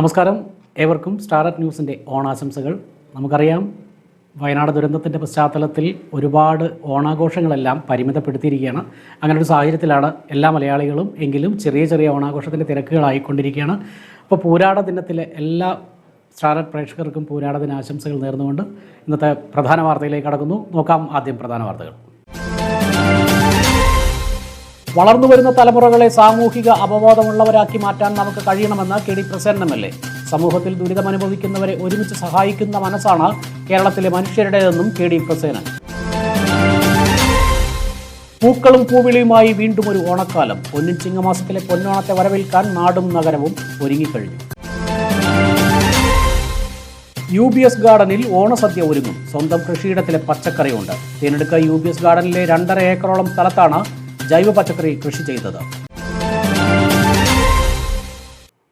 നമസ്കാരം. ഏവർക്കും സ്റ്റാർട്ട് ന്യൂസിന്റെ ഓണാശംസകൾ. നമുക്കറിയാം വയനാട് ദുരന്തത്തിന്റെ പശ്ചാത്തലത്തിൽ ഒരുപാട് ഓണാഘോഷങ്ങളെല്ലാം പരിമിതപ്പെടുത്തിയിരിക്കുകയാണ്. അങ്ങനെ ഒരു സാഹചര്യത്തിലാണ് എല്ലാ മലയാളികളും എങ്കിലും ചെറിയ ചെറിയ ഓണാഘോഷത്തിന്റെ തിരക്കുകളായിക്കൊണ്ടിരിക്കുകയാണ്. അപ്പോൾ പൂരാട ദിനത്തിലെ എല്ലാ സ്റ്റാർട്ട് പ്രേക്ഷകർക്കും പൂരാട ദിനാശംസകൾ നേർന്നുകൊണ്ട് ഇന്നത്തെ പ്രധാന വാർത്തയിലേക്ക് കടക്കുന്നു. നോക്കാം ആദ്യം പ്രധാന വാർത്തകൾ. വളർന്നു വരുന്ന തലമുറകളെ സാമൂഹിക അപബോധമുള്ളവരാക്കി മാറ്റാൻ നമുക്ക് കഴിയണമെന്ന് K D Prasannan L A. സമൂഹത്തിൽ ദുരിതമനുഭവിക്കുന്നവരെ ഒരുമിച്ച് സഹായിക്കുന്ന മനസ്സാണ് കേരളത്തിലെ മനുഷ്യരുടേതെന്നും കെ ഡി പ്രസേനൻ. പൂക്കളും പൂവിളിയുമായി വീണ്ടും ഒരു ഓണക്കാലം. പൊന്നിൻ ചിങ്ങമാസത്തിലെ പൊന്നോണത്തെ വരവേൽക്കാൻ നാടും നഗരവും ഒരുങ്ങിക്കഴിഞ്ഞു. യു ബി എസ് ഗാർഡനിൽ ഓണസദ്യ ഒരുങ്ങും. സ്വന്തം കൃഷിയിടത്തിലെ പച്ചക്കറിയുണ്ട്. തേനെടുക്ക യു ബി എസ് ഗാർഡനിലെ രണ്ടര ഏക്കറോളം സ്ഥലത്താണ് ജൈവ പച്ചക്കറി കൃഷി ചെയ്തത്.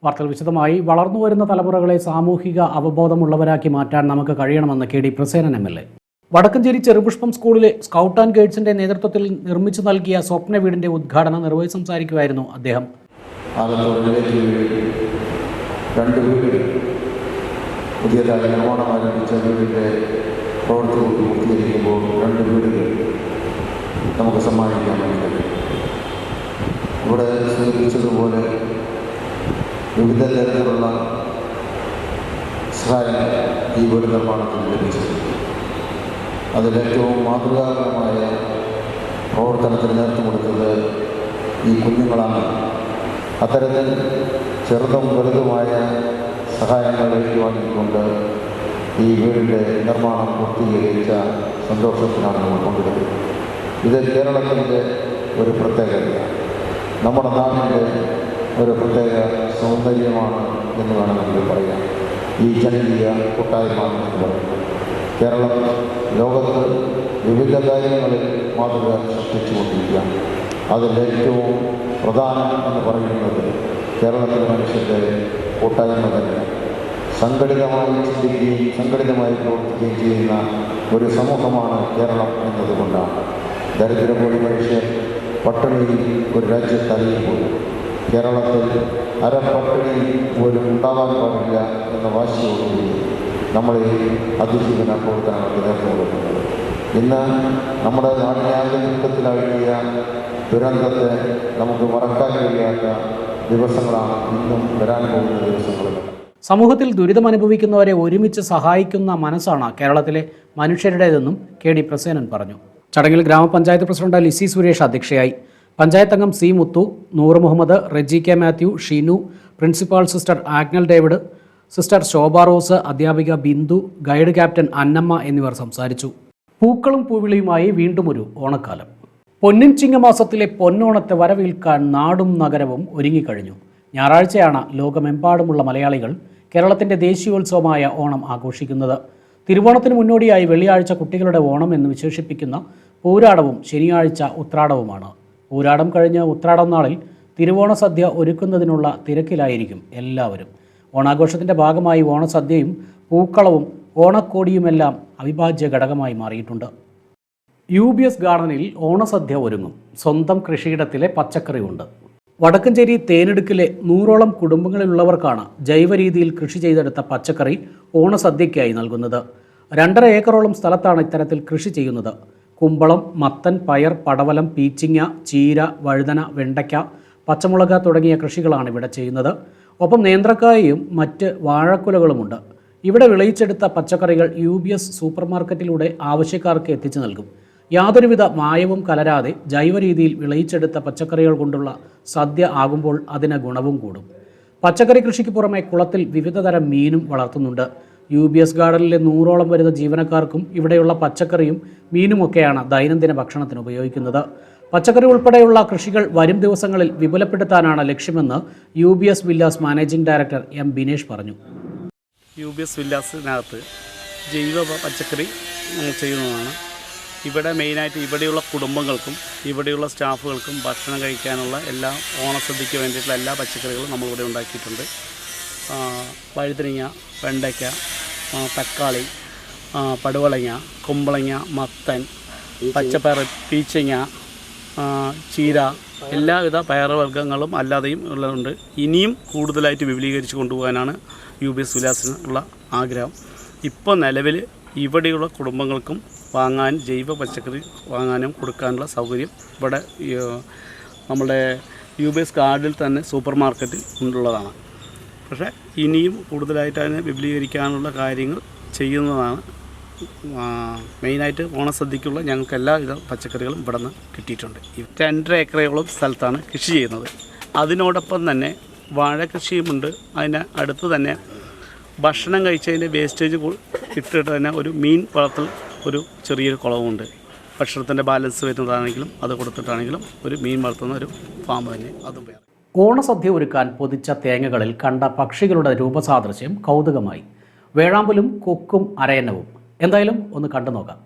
വാർത്തകൾ വിശദമായി. വളർന്നു വരുന്ന തലമുറകളെ സാമൂഹിക അവബോധമുള്ളവരാക്കി മാറ്റാൻ നമുക്ക് കഴിയണമെന്ന് K D Prasenan M L A. Vadakkanchery Cherupushpam സ്കൂളിലെ സ്കൗട്ട് ആൻഡ് ഗൈഡ്സിന്റെ നേതൃത്വത്തിൽ നിർമ്മിച്ചു നൽകിയ സ്വപ്ന വീടിന്റെ ഉദ്ഘാടനം നിർവഹിച്ച് സംസാരിക്കുകയായിരുന്നു അദ്ദേഹം. രണ്ട് പുതിയതായി നിർമ്മാണം ആരംഭിച്ച വീടിന്റെ പ്രവർത്തനം പൂർത്തീകരിക്കുമ്പോൾ രണ്ട് വീടുകൾ നമുക്ക് സമ്മാനിക്കാൻ വേണ്ടി ഇവിടെ സൂചിപ്പിച്ചതുപോലെ വിവിധ തരത്തിലുള്ള സഹായങ്ങൾ ഈ വീട് നിർമ്മാണത്തിന് ലഭിച്ചത് അതിലേറ്റവും മാതൃകാപരമായ പ്രവർത്തനത്തിന് നേതൃത്വം കൊടുത്തത് ഈ കുഞ്ഞുങ്ങളാണ്. അത്തരത്തിൽ ചെറുതും വലുതുമായ സഹായങ്ങൾ ലഭിക്കുവാനിക്കൊണ്ട് ഈ വീടിന്റെ നിർമ്മാണം പൂർത്തീകരിച്ച സന്തോഷത്തിനാണ് നമ്മൾ പങ്കെടുക്കുന്നത് ഇത് കേരളത്തിന്റെ ഒരു പ്രത്യേകതയാണ് നമ്മുടെ നാടിന്റെ ഒരു പ്രത്യേക സൗന്ദര്യമാണ് എന്ന് വേണമെങ്കിൽ പറയാം. ഈ ജനകീയ കൂട്ടായ്മ എന്ന് പറയുന്നത്. കേരളം ലോകത്ത് വിവിധ കാര്യങ്ങളിൽ മാതൃക സൃഷ്ടിച്ചുകൊണ്ടിരിക്കുകയാണ്. അതിലേറ്റവും പ്രധാനം എന്ന് പറയുന്നത് കേരളത്തിലെ മനുഷ്യന്റെ കൂട്ടായ്മ തന്നെ. സംഘടിതമായി ചിന്തിക്കുകയും സംഘടിതമായി പ്രവർത്തിക്കുകയും ചെയ്യുന്ന ഒരു സമൂഹമാണ് കേരളം എന്നതുകൊണ്ടാണ്. ദരിദ്രമൂടി മനുഷ്യർ പട്ടിണിയിൽ ഒരു രാജ്യത്ത് അറിയുമ്പോൾ കേരളത്തിൽ അരപ്പട്ടിണി പോലും ഉണ്ടാകാൻ പാടില്ല എന്ന വാശിയോടുകൂടി നമ്മളെ അതിജീവന നേതൃത്വം കൊടുക്കുന്നത് ഇന്ന് നമ്മുടെ നാടിനെ ആകെ ദുരന്തത്തെ നമുക്ക് മറക്കാൻ കഴിയാത്ത ദിവസങ്ങളാണ് ഇന്നും വരാൻ പോകുന്ന ദിവസങ്ങളിൽ സമൂഹത്തിൽ ദുരിതം അനുഭവിക്കുന്നവരെ ഒരുമിച്ച് സഹായിക്കുന്ന മനസ്സാണ് കേരളത്തിലെ മനുഷ്യരുടേതെന്നും കെ ഡി പ്രസേനൻ പറഞ്ഞു. ചടങ്ങിൽ ഗ്രാമപഞ്ചായത്ത് പ്രസിഡന്റ് ലിസി സുരേഷ് അധ്യക്ഷയായി. പഞ്ചായത്ത് അംഗം C Muthu Noor Muhammad Reji K Mathew Sheenu principal sister Agnel David sister Shobha Rose അധ്യാപിക ബിന്ദു ഗൈഡ് ക്യാപ്റ്റൻ അന്നമ്മ എന്നിവർ സംസാരിച്ചു. പൂക്കളും പൂവിളിയുമായി വീണ്ടും ഒരു ഓണക്കാലം. പൊന്നിൻ ചിങ്ങമാസത്തിലെ പൊന്നോണത്തെ വരവേൽക്കാൻ നാടും നഗരവും ഒരുങ്ങിക്കഴിഞ്ഞു. ഞായറാഴ്ചയാണ് ലോകമെമ്പാടുമുള്ള മലയാളികൾ കേരളത്തിന്റെ ദേശീയോത്സവമായ ഓണം ആഘോഷിക്കുന്നത്. തിരുവോണത്തിന് മുന്നോടിയായി വെള്ളിയാഴ്ച കുട്ടികളുടെ ഓണം എന്ന് വിശേഷിപ്പിക്കുന്ന പൂരാടവും ശനിയാഴ്ച ഉത്രാടവുമാണ്. പൂരാടം കഴിഞ്ഞ് ഉത്രാടം നാളിൽ തിരുവോണ സദ്യ ഒരുക്കുന്നതിനുള്ള തിരക്കിലായിരിക്കും എല്ലാവരും. ഓണാഘോഷത്തിന്റെ ഭാഗമായി ഓണസദ്യയും പൂക്കളവും ഓണക്കോടിയുമെല്ലാം അവിഭാജ്യ ഘടകമായി മാറിയിട്ടുണ്ട്. യു ബി എസ് ഗാർഡനിൽ ഓണസദ്യ ഒരുങ്ങും. സ്വന്തം കൃഷിയിടത്തിലെ പച്ചക്കറി ഉണ്ട് വടക്കഞ്ചേരി തേനെടുക്കിലെ നൂറോളം കുടുംബങ്ങളിലുള്ളവർക്കാണ് ജൈവ രീതിയിൽ കൃഷി ചെയ്തെടുത്ത പച്ചക്കറി ഓണസദ്യയ്ക്കായി നൽകുന്നത്. രണ്ടര ഏക്കറോളം സ്ഥലത്താണ് ഇത്തരത്തിൽ കൃഷി ചെയ്യുന്നത്. കുമ്പളം മത്തൻ പയർ പടവലം പീച്ചിങ്ങ ചീര വഴുതന വെണ്ടയ്ക്ക പച്ചമുളക് തുടങ്ങിയ കൃഷികളാണ് ഇവിടെ ചെയ്യുന്നത്. ഒപ്പം നേന്ത്രക്കായയും മറ്റ് വാഴക്കുലകളുമുണ്ട്. ഇവിടെ വിളയിച്ചെടുത്ത പച്ചക്കറികൾ യു ബി എസ് സൂപ്പർ മാർക്കറ്റിലൂടെ ആവശ്യക്കാർക്ക് എത്തിച്ചു നൽകും. യാതൊരുവിധ മായവും കലരാതെ ജൈവ രീതിയിൽ വിളയിച്ചെടുത്ത പച്ചക്കറികൾ കൊണ്ടുള്ള സദ്യ ആകുമ്പോൾ അതിന് ഗുണവും കൂടും. പച്ചക്കറി കൃഷിക്ക് പുറമെ കുളത്തിൽ വിവിധ തരം മീനും വളർത്തുന്നുണ്ട്. യു ബി എസ് ഗാർഡനിലെ നൂറോളം വരുന്ന ജീവനക്കാർക്കും ഇവിടെയുള്ള പച്ചക്കറിയും മീനുമൊക്കെയാണ് ദൈനംദിന ഭക്ഷണത്തിന് ഉപയോഗിക്കുന്നത്. പച്ചക്കറി ഉൾപ്പെടെയുള്ള കൃഷികൾ വരും ദിവസങ്ങളിൽ വിപുലപ്പെടുത്താനാണ് ലക്ഷ്യമെന്ന് U B S villas managing director M Binesh പറഞ്ഞു. യു ബി എസ് വില്ലാസിനകത്ത് ജൈവ പച്ചക്കറി ചെയ്യുന്നതാണ്. ഇവിടെ മെയിനായിട്ട് ഇവിടെയുള്ള കുടുംബങ്ങൾക്കും ഇവിടെയുള്ള സ്റ്റാഫുകൾക്കും ഭക്ഷണം കഴിക്കാനുള്ള എല്ലാ ഓണസദ്യക്ക് വേണ്ടിയിട്ടുള്ള എല്ലാ പച്ചക്കറികളും നമ്മളിവിടെ ഉണ്ടാക്കിയിട്ടുണ്ട്. വഴുതനങ്ങ വെണ്ടയ്ക്ക തക്കാളി പടുവളങ്ങ കുമ്പളങ്ങ മത്തൻ പച്ചപ്പയർ പീച്ചങ്ങ ചീര എല്ലാവിധ പയറുവർഗങ്ങളും അല്ലാതെയും ഉള്ളതുണ്ട്. ഇനിയും കൂടുതലായിട്ട് വിപുലീകരിച്ച് കൊണ്ടുപോകാനാണ് യു ബി എസ് വിലാസിനുള്ള ആഗ്രഹം. ഇപ്പോൾ നിലവിൽ ഇവിടെയുള്ള കുടുംബങ്ങൾക്കും വാങ്ങാൻ ജൈവ പച്ചക്കറി വാങ്ങാനും കൊടുക്കാനുള്ള സൗകര്യം ഇവിടെ നമ്മുടെ യു ബി എസ് കാർഡിൽ തന്നെ സൂപ്പർ മാർക്കറ്റിൽ ഉള്ളതാണ് പക്ഷേ ഇനിയും കൂടുതലായിട്ട് അതിനെ വിപുലീകരിക്കാനുള്ള കാര്യങ്ങൾ ചെയ്യുന്നതാണ് മെയിനായിട്ട് ഓണസദ്യക്കുള്ള ഞങ്ങൾക്ക് എല്ലാവിധ പച്ചക്കറികളും ഇവിടെ നിന്ന് കിട്ടിയിട്ടുണ്ട് രണ്ടര ഏക്കറയോളം സ്ഥലത്താണ് കൃഷി ചെയ്യുന്നത്. അതിനോടൊപ്പം തന്നെ വാഴ കൃഷിയുമുണ്ട്. അതിന് അടുത്ത് തന്നെ ഭക്ഷണം കഴിച്ചതിന്റെ വേസ്റ്റേജ് ഇട്ടിട്ട് തന്നെ ഒരു മീൻ വളർത്തൽ ഒരു ചെറിയൊരു കുളവുമുണ്ട് ഭക്ഷണത്തിന്റെ ബാലൻസ് വരുന്നതാണെങ്കിലും അത് കൊടുത്തിട്ടാണെങ്കിലും ഒരു മീൻ വളർത്തുന്ന ഒരു ഫാം തന്നെ അതും വേറെ. ഓണസദ്യ ഒരുക്കാൻ പൊതിച്ച തേങ്ങകളിൽ കണ്ട പക്ഷികളുടെ രൂപസാദൃശ്യം കൗതുകമായി. വേഴാമ്പലും കൊക്കും അരയന്നവും എന്തായാലും ഒന്ന് കണ്ടു നോക്കാം.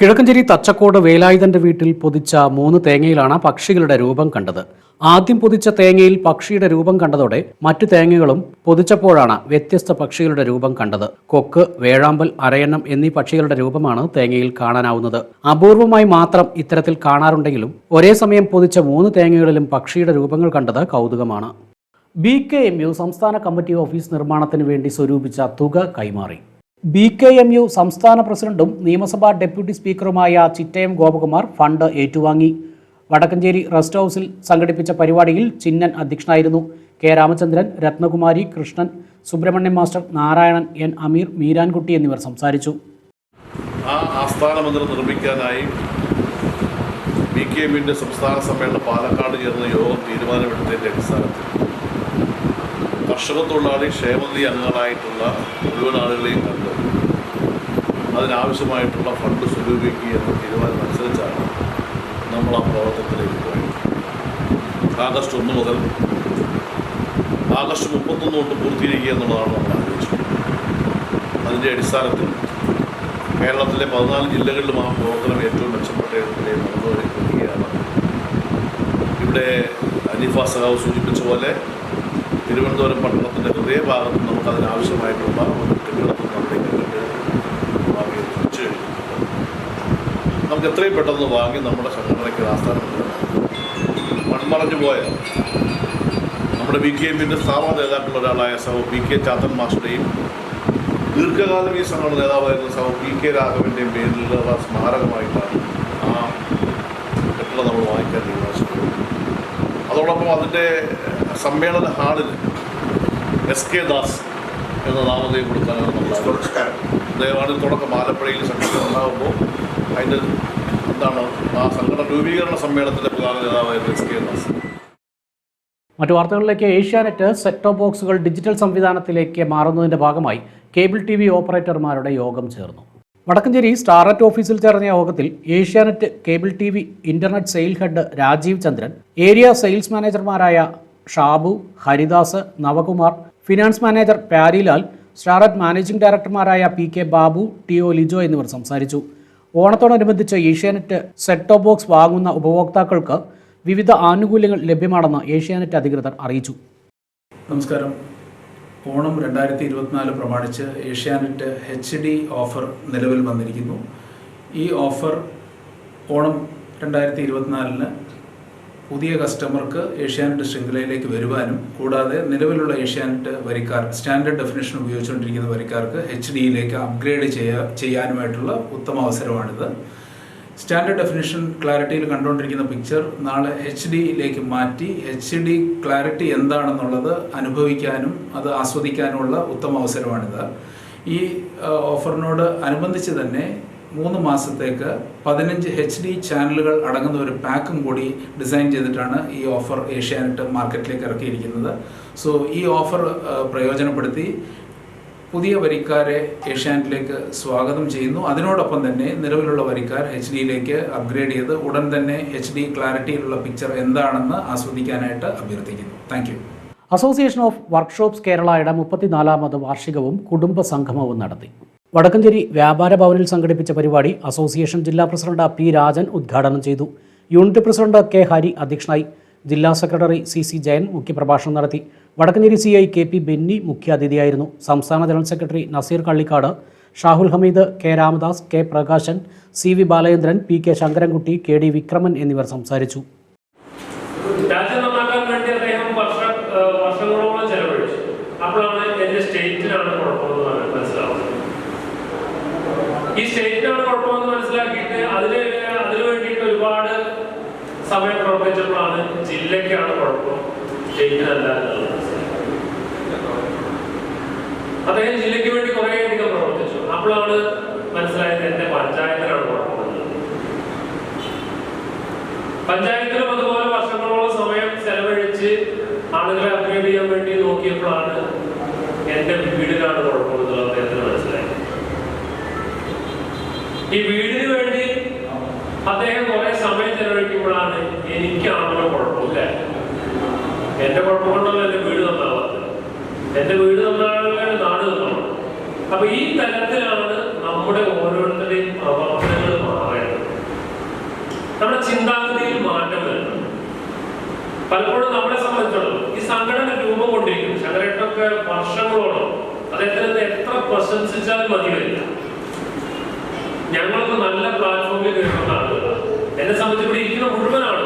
കിഴക്കഞ്ചേരി തച്ചക്കോട് വേലായുധന്റെ വീട്ടിൽ പൊതിച്ച മൂന്ന് തേങ്ങയിലാണ് പക്ഷികളുടെ രൂപം കണ്ടത്. ആദ്യം പൊതിച്ച തേങ്ങയിൽ പക്ഷിയുടെ രൂപം കണ്ടതോടെ മറ്റു തേങ്ങകളും പൊതിച്ചപ്പോഴാണ് വ്യത്യസ്ത പക്ഷികളുടെ രൂപം കണ്ടത്. കൊക്ക് വേഴാമ്പൽ അരയണ്ണം എന്നീ പക്ഷികളുടെ രൂപമാണ് തേങ്ങയിൽ കാണാനാവുന്നത്. അപൂർവമായി മാത്രം ഇത്തരത്തിൽ കാണാറുണ്ടെങ്കിലും ഒരേ സമയം പൊതിച്ച മൂന്ന് തേങ്ങകളിലും പക്ഷിയുടെ രൂപങ്ങൾ കണ്ടത് കൗതുകമാണ്. ബി കെ എം യു സംസ്ഥാന കമ്മിറ്റി ഓഫീസ് നിർമ്മാണത്തിന് വേണ്ടി സ്വരൂപിച്ച തുക കൈമാറി. ബി കെ എം യു സംസ്ഥാന പ്രസിഡന്റും നിയമസഭാ ഡെപ്യൂട്ടി സ്പീക്കറുമായ ചിറ്റയം ഗോപകുമാർ ഫണ്ട് ഏറ്റുവാങ്ങി. വടക്കഞ്ചേരി റെസ്റ്റ് ഹൗസിൽ സംഘടിപ്പിച്ച പരിപാടിയിൽ ചിന്നൻ അധ്യക്ഷനായിരുന്നു. K Ramachandran Ratnakumari Krishnan Subramaniam master Narayanan N Ameer Meerankutty എന്നിവർ സംസാരിച്ചു. ആ ആസ്ഥാന മന്ദിരം നിർമ്മിക്കാനായി ബി കെ എമ്മിന്റെ സംസ്ഥാന സമ്മേളനം പാലക്കാട് ചേർന്ന യോഗം തീരുമാനമെടുത്തതിന്റെ അടിസ്ഥാനത്തിൽ കർഷക തൊഴിലാളി ക്ഷേമനിധി അംഗങ്ങളായിട്ടുള്ള മുഴുവൻ ആളുകളെയും കണ്ട് അതിനാവശ്യമായിട്ടുള്ള ഫണ്ട് സ്വരൂപിക്കുക എന്ന തീരുമാനം അനുസരിച്ചാണ് നമ്മൾ ആ പ്രവർത്തനത്തിലേക്ക് പോയി ആഗസ്റ്റ് ഒന്ന് മുതൽ ആഗസ്റ്റ് മുപ്പത്തൊന്ന് തൊട്ട് പൂർത്തീകരിക്കുക എന്നുള്ളതാണ് നമ്മൾ ആലോചിച്ചത് അതിന്റെ അടിസ്ഥാനത്തിൽ കേരളത്തിലെ പതിനാല് ജില്ലകളിലും ആ പ്രവർത്തനം ഏറ്റവും മെച്ചപ്പെട്ട നിലയിൽ നടന്നുവരികയാണ് ഇവിടെ അനീഫ സഹാവ് സൂചിപ്പിച്ച പോലെ തിരുവനന്തപുരം പട്ടണത്തിന്റെ ഹൃദയഭാഗത്ത് നമുക്ക് അതിനാവശ്യമായിട്ടുള്ള ഒരു കെട്ടിടത്തിൽ നമ്മുടെ വാങ്ങി വെച്ച് കഴിഞ്ഞു നമുക്ക് എത്രയും പെട്ടെന്ന് വാങ്ങി നമ്മുടെ സംഘടനയ്ക്ക് ആസ്ഥാനം മൺമറഞ്ഞു പോയ നമ്മുടെ ബി കെ എമ്മിന്റെ സ്ഥാപന നേതാക്കളുടെ ഒരാളായ സഹോ പി കെ ചാത്തൻ മാസ്റ്ററുടെയും ദീർഘകാലം ഈ സംഘടന നേതാവായിരുന്ന സഹോ പി കെ രാഘവന്റെയും പേരിലുള്ള സ്മാരകമായിട്ടാണ് ആ കെട്ടിടം നമ്മൾ വാങ്ങിക്കാൻ തീരുമാനിച്ചിട്ടുള്ളത് അതോടൊപ്പം അതിന്റെ സമ്മേളന ഹാളിൽ എസ് കെ ദാസ് എന്ന നാമധേയം കൊടുക്കാനാണ് നമ്മൾ. ദയവാണ് തുടക്കം. ആലപ്പുഴയിൽ സംഘടന ഉണ്ടാകുമ്പോൾ അതിന്റെ എന്താണ് ആ സംഘടന രൂപീകരണ സമ്മേളനത്തിന്റെ പ്രധാന നേതാവായിരുന്നു എസ് കെ ദാസ്. മറ്റു വാർത്തകളിലേക്ക് ഏഷ്യാനെറ്റ് സെറ്റോ ബോക്സുകൾ ഡിജിറ്റൽ സംവിധാനത്തിലേക്ക് മാറുന്നതിന്റെ ഭാഗമായി കേബിൾ ടി വി ഓപ്പറേറ്റർമാരുടെ യോഗം ചേർന്നു. വടക്കഞ്ചേരി സ്റ്റാർനെറ്റ് ഓഫീസിൽ ചേർന്ന യോഗത്തിൽ Asianet cable T V internet sale head Rajeev Chandran area sales മാനേജർമാരായ Shabu Haridas Navakumar finance manager Pyarilal Starnet managing ഡയറക്ടർമാരായ P K Babu T O Lijo എന്നിവർ സംസാരിച്ചു. ഓണത്തോടനുബന്ധിച്ച് ഏഷ്യാനെറ്റ് സെറ്റ് ടോപ്പ് ബോക്സ് വാങ്ങുന്ന ഉപഭോക്താക്കൾക്ക് വിവിധ ആനുകൂല്യങ്ങൾ ലഭ്യമാണെന്ന് ഏഷ്യാനെറ്റ് അധികൃതർ അറിയിച്ചു. നമസ്കാരം. ഓണം രണ്ടായിരത്തി ഇരുപത്തിനാല് പ്രമാണിച്ച് ഏഷ്യാനെറ്റ് എച്ച് ഡി ഓഫർ നിലവിൽ വന്നിരിക്കുന്നു. ഈ ഓഫർ ഓണം രണ്ടായിരത്തി ഇരുപത്തിനാലിന് പുതിയ കസ്റ്റമർക്ക് ഏഷ്യാനെറ്റ് ശൃംഖലയിലേക്ക് വരുവാനും കൂടാതെ നിലവിലുള്ള ഏഷ്യാനെറ്റ് വരിക്കാർ സ്റ്റാൻഡേർഡ് ഡെഫിനേഷൻ ഉപയോഗിച്ചുകൊണ്ടിരിക്കുന്ന വരിക്കാർക്ക് എച്ച് ഡിയിലേക്ക് അപ്ഗ്രേഡ് ചെയ്യാ ചെയ്യാനുമായിട്ടുള്ള ഉത്തമ അവസരമാണിത്. സ്റ്റാൻഡേർഡ് ഡെഫിനേഷൻ ക്ലാരിറ്റിയിൽ കണ്ടുകൊണ്ടിരിക്കുന്ന പിക്ചർ നാളെ എച്ച് ഡിയിലേക്ക് മാറ്റി എച്ച് ഡി ക്ലാരിറ്റി എന്താണെന്നുള്ളത് അനുഭവിക്കാനും അത് ആസ്വദിക്കാനുമുള്ള ഉത്തമ അവസരമാണിത്. ഈ ഓഫറിനോട് അനുബന്ധിച്ച് തന്നെ മൂന്ന് മാസത്തേക്ക് പതിനഞ്ച് എച്ച് ഡി ചാനലുകൾ അടങ്ങുന്ന ഒരു പാക്കും കൂടി ഡിസൈൻ ചെയ്തിട്ടാണ് ഈ ഓഫർ ഏഷ്യാനെറ്റ് മാർക്കറ്റിലേക്ക് ഇറക്കിയിരിക്കുന്നത്. സോ ഈ ഓഫർ പ്രയോജനപ്പെടുത്തി പുതിയ വരിക്കാരെ ഏഷ്യാനെറ്റിലേക്ക് സ്വാഗതം ചെയ്യുന്നു. അതിനോടൊപ്പം തന്നെ നിലവിലുള്ള വരിക്കാർ എച്ച് ഡിയിലേക്ക് അപ്ഗ്രേഡ് ചെയ്ത് ഉടൻ തന്നെ എച്ച് ഡി ക്ലാരിറ്റിയിലുള്ള പിക്ചർ എന്താണെന്ന് ആസ്വദിക്കാനായിട്ട് അഭ്യർത്ഥിക്കുന്നു. താങ്ക് അസോസിയേഷൻ ഓഫ് വർക്ക്ഷോപ്സ് കേരളയുടെ മുപ്പത്തിനാലാമത് വാർഷികവും കുടുംബ സംഗമവും നടത്തി. വടക്കഞ്ചേരി വ്യാപാര ഭവനിൽ സംഘടിപ്പിച്ച പരിപാടി അസോസിയേഷൻ ജില്ലാ പ്രസിഡന്റ് പി രാജൻ ഉദ്ഘാടനം ചെയ്തു. യൂണിറ്റ് പ്രസിഡന്റ് കെ ഹരി അധ്യക്ഷനായി ജില്ലാ സെക്രട്ടറി സി സി ജയൻ മുഖ്യപ്രഭാഷണം നടത്തി. Vadakkanchery C I K P Benny മുഖ്യാതിഥിയായിരുന്നു. സംസ്ഥാന general secretary Naseer Kallikkad Shahul Hameed K Ramadas K Prakashan C V Balachandran P K Sankarankutty K D Vikraman എന്നിവർ സംസാരിച്ചു രാജ്യം നന്നാക്കാൻ വേണ്ടി അദ്ദേഹം വർഷ ഏഹ് വർഷങ്ങളോളം ചെലവഴിച്ചു അപ്പോഴാണ് എന്റെ സ്റ്റേറ്റിനാണ് കുഴപ്പമെന്ന് മനസ്സി- മനസ്സിലാവുന്നത് ഈ സ്റ്റേറ്റിനാണ് കുഴപ്പമെന്ന് മനസ്സിലാക്കിയിട്ട് അതിന് അതിനു വേണ്ടിയിട്ട് ഒരുപാട് സമയം പ്രവർത്തിച്ചപ്പോഴാണ് ജില്ലയ്ക്കാണ് കുഴപ്പം അദ്ദേഹം ജില്ലയ്ക്ക് വേണ്ടി കുറേയധികം പ്രവർത്തിച്ചു. അപ്പോഴാണ് മനസ്സിലായത് എന്റെ പഞ്ചായത്തിലാണ് പഞ്ചായത്തിലും അതുപോലെ വർഷങ്ങളോളം സമയം ചെലവഴിച്ച് ആളുകളെ അപ്ഗ്രേഡ് ചെയ്യാൻ വേണ്ടി നോക്കിയപ്പോഴാണ് എന്റെ വീടിനാണ് കുഴപ്പമെന്നുള്ളത് അദ്ദേഹത്തിന് മനസ്സിലായത്. ഈ വീടിന് വേണ്ടി അദ്ദേഹം കുറെ സമയം ചെലവഴിക്കുമ്പോഴാണ് എനിക്കാണല്ലോ കുഴപ്പമില്ല എന്റെ കുഴപ്പം കൊണ്ടല്ലോ എന്റെ വീട് നന്നാവാത്തത് എന്റെ വീട് നന്നാകാൻ നാട് നന്നാവണം അപ്പൊ ഈ തലത്തിലാണ് നമ്മുടെ ഓരോരുത്തരുടെയും പ്രവർത്തനങ്ങൾ മാറേണ്ടത്. നമ്മുടെ ചിന്താഗതിയിൽ മാറ്റം വരണം പലപ്പോഴും നമ്മളെ സംബന്ധിച്ചിടത്തോളം ഈ സംഘടന രൂപം കൊണ്ടിരിക്കും ശങ്കരേട്ടൊക്കെ വർഷങ്ങളോളം അദ്ദേഹത്തിന് എത്ര പ്രശംസിച്ചാലും മതി വരില്ല. ഞങ്ങൾക്ക് നല്ല പ്ലാറ്റ്ഫോമിൽ കയറുന്ന എന്നെ സംബന്ധിച്ച് ഇവിടെ ഇരിക്കുന്ന ആളുകൾ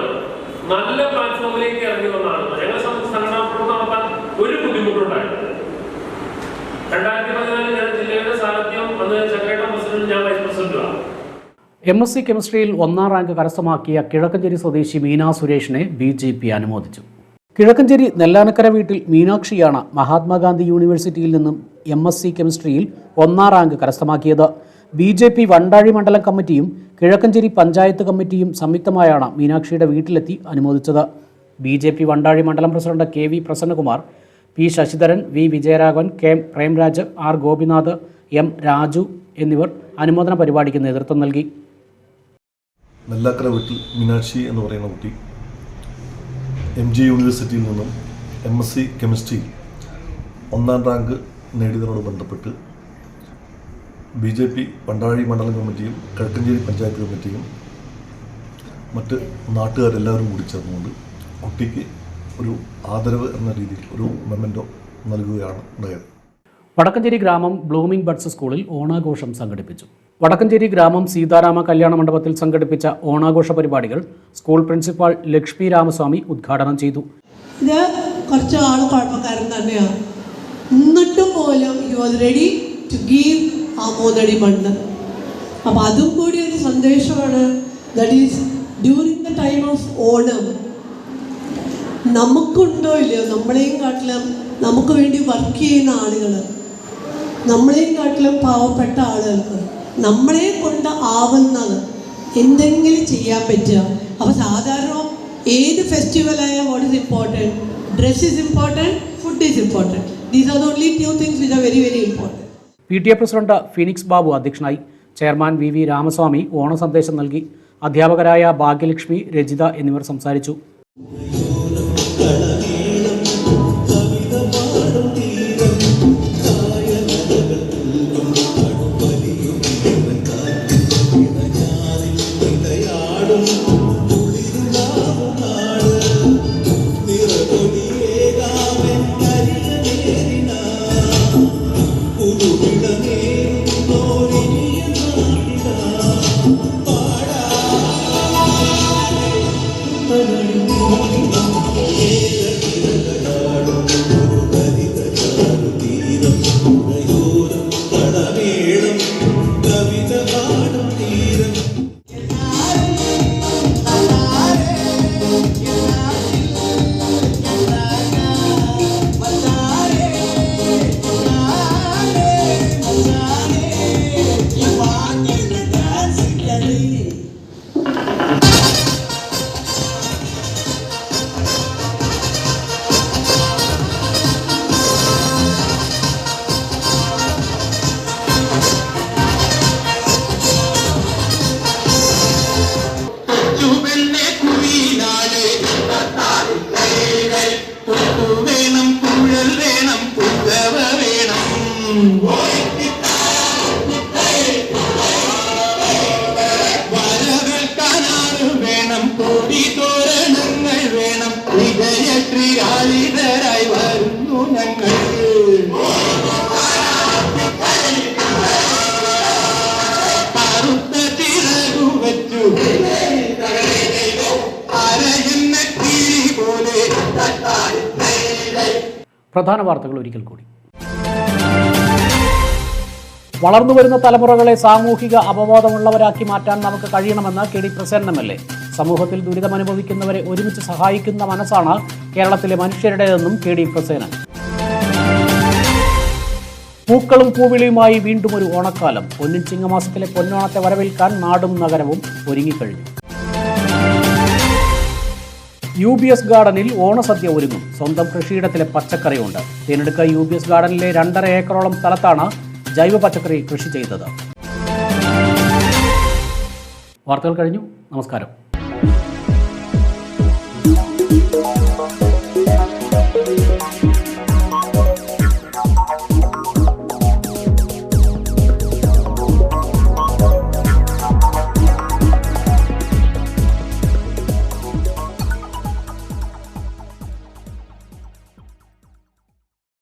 നല്ല പ്ലാറ്റ്ഫോമിലേക്ക് ഇറങ്ങി വന്നാണ്. ഞങ്ങളെ സംബന്ധിച്ച് സംഘടനാപ്രവർത്തനം നടത്താൻ ഒരു ബുദ്ധിമുട്ടുണ്ടായിരുന്നു രണ്ടായിരത്തി പതിനാലിൽ ഞാൻ ജില്ലയുടെ സാന്നിധ്യം അന്ന് ചക്കേട്ട പ്രസിഡന്റ് ഞാൻ വൈസ് പ്രസിഡന്റുമാണ് എം എസ് സി കെമിസ്ട്രിയിൽ ഒന്നാം റാങ്ക് കരസ്ഥമാക്കിയ കിഴക്കഞ്ചേരി സ്വദേശി മീന സുരേഷിനെ ബി ജെ പി അനുമോദിച്ചു. കിഴക്കഞ്ചേരി നെല്ലാനക്കര വീട്ടിൽ മീനാക്ഷിയാണ് മഹാത്മാഗാന്ധി യൂണിവേഴ്സിറ്റിയിൽ നിന്നും എം എസ് സി കെമിസ്ട്രിയിൽ ഒന്നാം റാങ്ക് കരസ്ഥമാക്കിയത്. ബി ജെ പി വണ്ടാഴി മണ്ഡലം കമ്മിറ്റിയും കിഴക്കഞ്ചേരി പഞ്ചായത്ത് കമ്മിറ്റിയും സംയുക്തമായാണ് മീനാക്ഷിയുടെ വീട്ടിലെത്തി അനുമോദിച്ചത്. ബി ജെ പി വണ്ടാഴി മണ്ഡലം president K V Prasannakumar P Sasidharan V Vijayaraghavan K Premraj R Gopinath M Raju എന്നിവർ അനുമോദന പരിപാടിക്ക് നേതൃത്വം നൽകി. വീട്ടിൽ മീനാക്ഷി എന്ന് പറയുന്ന കുട്ടി എം ജി യൂണിവേഴ്സിറ്റിയിൽ നിന്നും എം എസ് സി കെമിസ്ട്രി ഒന്നാം റാങ്ക് നേടിയതിനോട് ബന്ധപ്പെട്ട് ബി ജെ പി പണ്ടാഴി മണ്ഡലം കമ്മിറ്റിയും കിഴക്കഞ്ചേരി പഞ്ചായത്ത് കമ്മിറ്റിയും മറ്റ് നാട്ടുകാരെല്ലാവരും കൂടി ചേർന്നുകൊണ്ട് കുട്ടിക്ക് ഒരു ആദരവ് എന്ന രീതിയിൽ ഒരു മെമ്മന്റോ നൽകുകയാണ് ഉണ്ടായത്. വടക്കഞ്ചേരി ഗ്രാമം ബ്ലൂമിംഗ് ബഡ്സ് സ്കൂളിൽ ഓണാഘോഷം സംഘടിപ്പിച്ചു. വടക്കഞ്ചേരി ഗ്രാമം സീതാരാമ കല്യാണ മണ്ഡപത്തിൽ സംഘടിപ്പിച്ച ഓണാഘോഷ പരിപാടികൾ സ്കൂൾ പ്രിൻസിപ്പാൾ ലക്ഷ്മി രാമസ്വാമി ഉദ്ഘാടനം ചെയ്തു. ഇത് കുറച്ച് ആൾ കുഴപ്പക്കാരൻ തന്നെയാണ്. എന്നിട്ടും പോലും you are ready to give ആ മൂന്നടി മണ്ണ്. അപ്പം അതും കൂടി ഒരു സന്ദേശമാണ്. That is during the time of Onam നമുക്കുണ്ടോ ഇല്ലയോ? നമ്മളെയും കാട്ടിലും നമുക്ക് വേണ്ടി വർക്ക് ചെയ്യുന്ന ആളുകൾ നമ്മളെയും കാട്ടിലും പാവപ്പെട്ട ആളുകൾക്ക് നമ്മളെ കൊണ്ട് ആവുന്നത് എന്തെങ്കിലും ചെയ്യാൻ പറ്റുക. അപ്പോൾ സാധാരണ ഏത് ഫെസ്റ്റിവലായ what is important dress is important food is important these are only two things which are very very important P T A president Phoenix Babu അധ്യക്ഷനായി. ചെയർമാൻ വി വി രാമസ്വാമി ഓണ സന്ദേശം നൽകി. അധ്യാപകരായ ഭാഗ്യലക്ഷ്മി രജിത എന്നിവർ സംസാരിച്ചു. Música പ്രധാന വാർത്തകൾ ഒരിക്കൽ കൂടി. വളർന്നു വരുന്ന തലമുറകളെ സാമൂഹിക അപവാദമുള്ളവരാക്കി മാറ്റാൻ നമുക്ക് കഴിയണമെന്ന് K D Prasannan M L A. സമൂഹത്തിൽ ദുരിതമനുഭവിക്കുന്നവരെ ഒരുമിച്ച് സഹായിക്കുന്ന മനസ്സാണ് കേരളത്തിലെ മനുഷ്യരുടേതെന്നും കെ ഡി പ്രസേനൻ പൂക്കളും പൂവിളിയുമായി വീണ്ടും ഒരു ഓണക്കാലം. പൊന്നിൻ ചിങ്ങമാസത്തിലെ പൊന്നോണത്തെ വരവേൽക്കാൻ നാടും നഗരവും ഒരുങ്ങിക്കഴിഞ്ഞു. യു ബി എസ് ഗാർഡനിൽ ഓണസദ്യ ഒരുങ്ങും. സ്വന്തം കൃഷിയിടത്തിലെ പച്ചക്കറിയുണ്ട്. തേനെടുക്ക യു ബി എസ് ഗാർഡനിലെ രണ്ടര ഏക്കറോളം സ്ഥലത്താണ് ജൈവ പച്ചക്കറി കൃഷി ചെയ്തത്. വാർത്തകൾ കഴിഞ്ഞു. നമസ്കാരം.